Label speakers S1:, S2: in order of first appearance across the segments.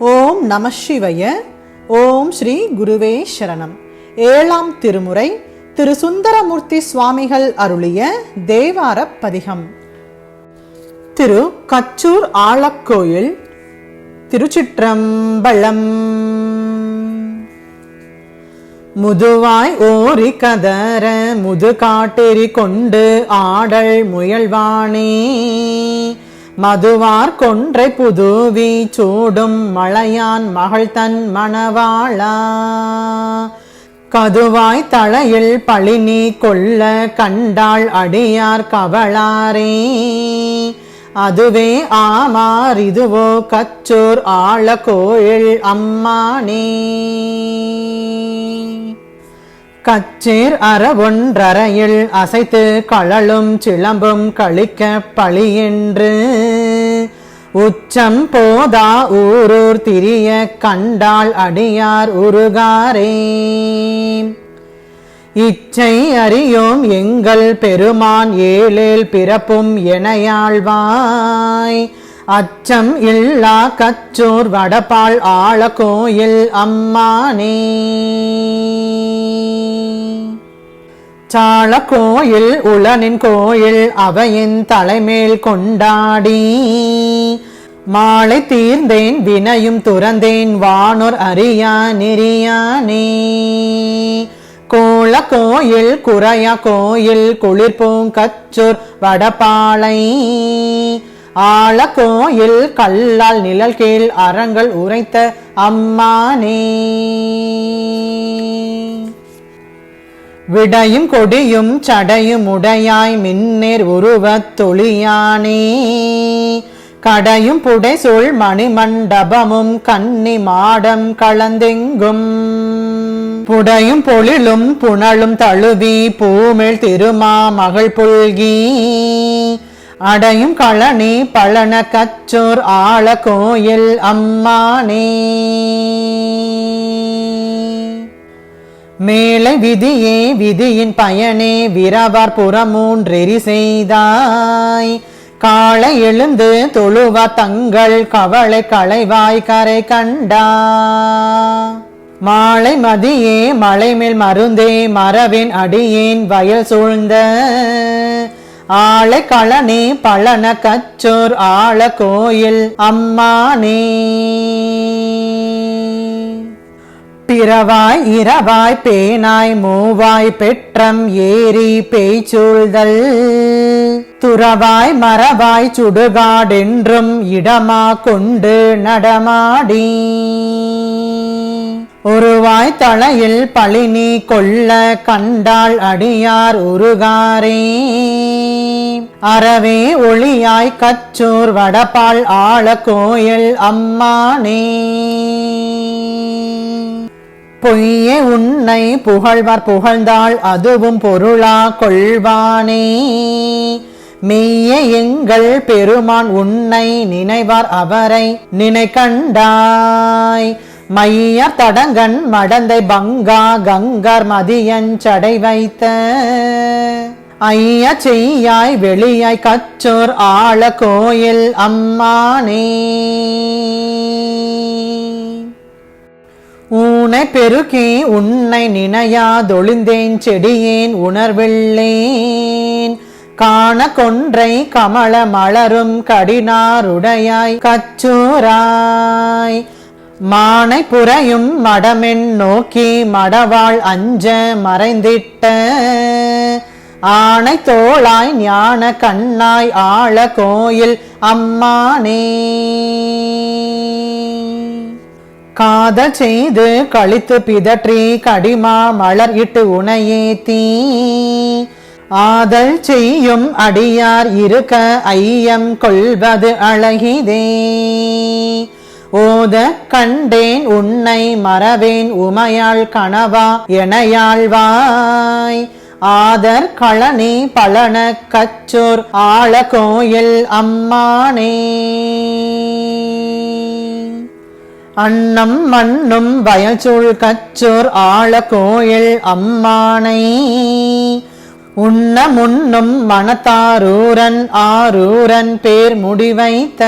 S1: ஓம் நம சிவய. ஓம் ஸ்ரீ குருவே சரணம். ஏழாம் திருமுறை திரு சுந்தரமூர்த்தி சுவாமிகள் அருளிய தேவார பதிகம். திரு கச்சூர் ஆலக்கோயில் திருச்சிற்றம்பலம். முதுவாய் ஓரி கதற முது காட்டெறி கொண்டு ஆடல் முயல்வானே. மதுவார் கொன்றை புதுவி சூடும் மழையான் மகள் தன் மணவாளா. கதுவாய் தளையில் பழினி கொள்ள கண்டாள் அடியார் கவளாரே. அதுவே ஆமார் இதுவோ கச்சூர் ஆழ கோயில் அம்மானே. கச்சேர் அறவொன்றறையில் அசைத்து கழலும் சிலம்பும் கழிக்க பழியென்று. உச்சம் போதா ஊரூர் திரிய கண்டாள் அடியார் உருகாரே. இச்சை அறியோம் எங்கள் பெருமான் ஏழேல் பிறப்பும் எனையாழ்வாய் அச்சம் இல்லா கச்சோர் வடபால் ஆழ கோயில் அம்மானே. சாள கோயில் உளனின் கோயில் அவையின் தலைமேல் கொண்டாடி. மாலை தீர்ந்தேன் வினையும் துறந்தேன் வானோர் அறியா நெறியானே. கோல கோயில் குறையா கோயில் குளிர்பூங்கச்சூர் வடபாளை. ஆழ கோயில் கல்லால் நிழல் கீழ் அறங்கள் உரைத்த அம்மானே. விடையும் கொடியும் சடையும் உடையாய் மின்னேர் உருவத்தொழியானே கடையும் புடை சொல் மணிமண்டபமும் கன்னி மாடம் கலந்தெங்கும். புடையும் பொழிலும் புனலும் தழுவி பூமிழ் திருமா மகள் புல்கி. அடையும் களனி பழன கச்சோர் ஆழ கோயில் அம்மானே. மேலை விதியே விதியின் பயனே விரவார் புறமூன்றெறி செய்தாய். காலை எழுந்து தொழுவா தங்கள் கவலை களைவாய் கரை கண்டா. மாலை மதியே மலை மேல் மருந்தே மரவின் அடியேன் வயல் சூழ்ந்த. ஆளை களனே பழன கச்சோர் ஆழ கோயில் அம்மானே. இரவாய் இரவாய் பேனாய் மூவாய் பெற்றம் ஏரி பேய்ச்சூழ்தல் துறவாய் மரவாய் சுடுகாடென்றும் இடமா கொண்டு நடமாடி. ஒருவாய் தலையில் பழினி கொள்ள கண்டாள் அடியார் உருகாரே. அறவே ஒளியாய் கச்சூர் வடபால் ஆள கோயில் அம்மானே. பொய்யே உன்னை புகழ்வார் புகழ்ந்தாள் அதுவும் பொருளா கொள்வானே. மெய்ய எங்கள் பெருமான் உன்னை நினைவார் அவரை நினை கண்டாய் மைய தடங்கன் மடந்தை பங்கா கங்கர் மதியஞ்சடை வைத்த. ஐய செய்யாய் வெளியாய் கச்சோர் ஆழ கோயில் அம்மானே. ஊனை பெருக்கி உன்னை நினையாதொழிந்தேன் செடியேன் உணர்வில்லேன். காண கொன்றை கமல மலரும் கடினாருடையாய் கச்சூராய். மானை புறையும் மடமென் நோக்கி மடவாள் அஞ்ச மறைந்திட்ட. ஆனை தோளாய் ஞான கண்ணாய் ஆழ கோயில் அம்மானே. காத செய்து கழித்து பிதற்றி கடிமா மலர் இட்டு உனையேத்தி. ஆதல் செய்யும் அடியார் இருக்க ஐயம் கொள்வது அழகிதே. ஓத கண்டேன் உன்னை மறவேன் உமையாள் கனவா எனையாழ்வாய் ஆதர் களனி பழன கச்சோர் ஆழ கோயில் அம்மானே. அன்னம் மண்ணும் வயல்சூழ் கச்சோர் ஆழ கோயில் அம்மானை. உண்ண முன்னும் மனத்தாரூரன் ஆரூரன் பேர் முடிவைத்த.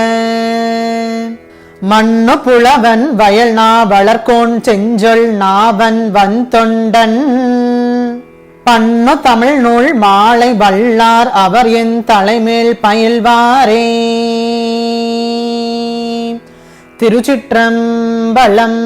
S1: மண்ணு புலவன் வயல் நாவளர்கோன் செஞ்சொல் நாவன் வந்தொண்டன் பண்ணு தமிழ் நூல் மாலை வல்லார் அவர் என் தலைமேல் பயில்வாரே. திருச்சிற்றம்பலம்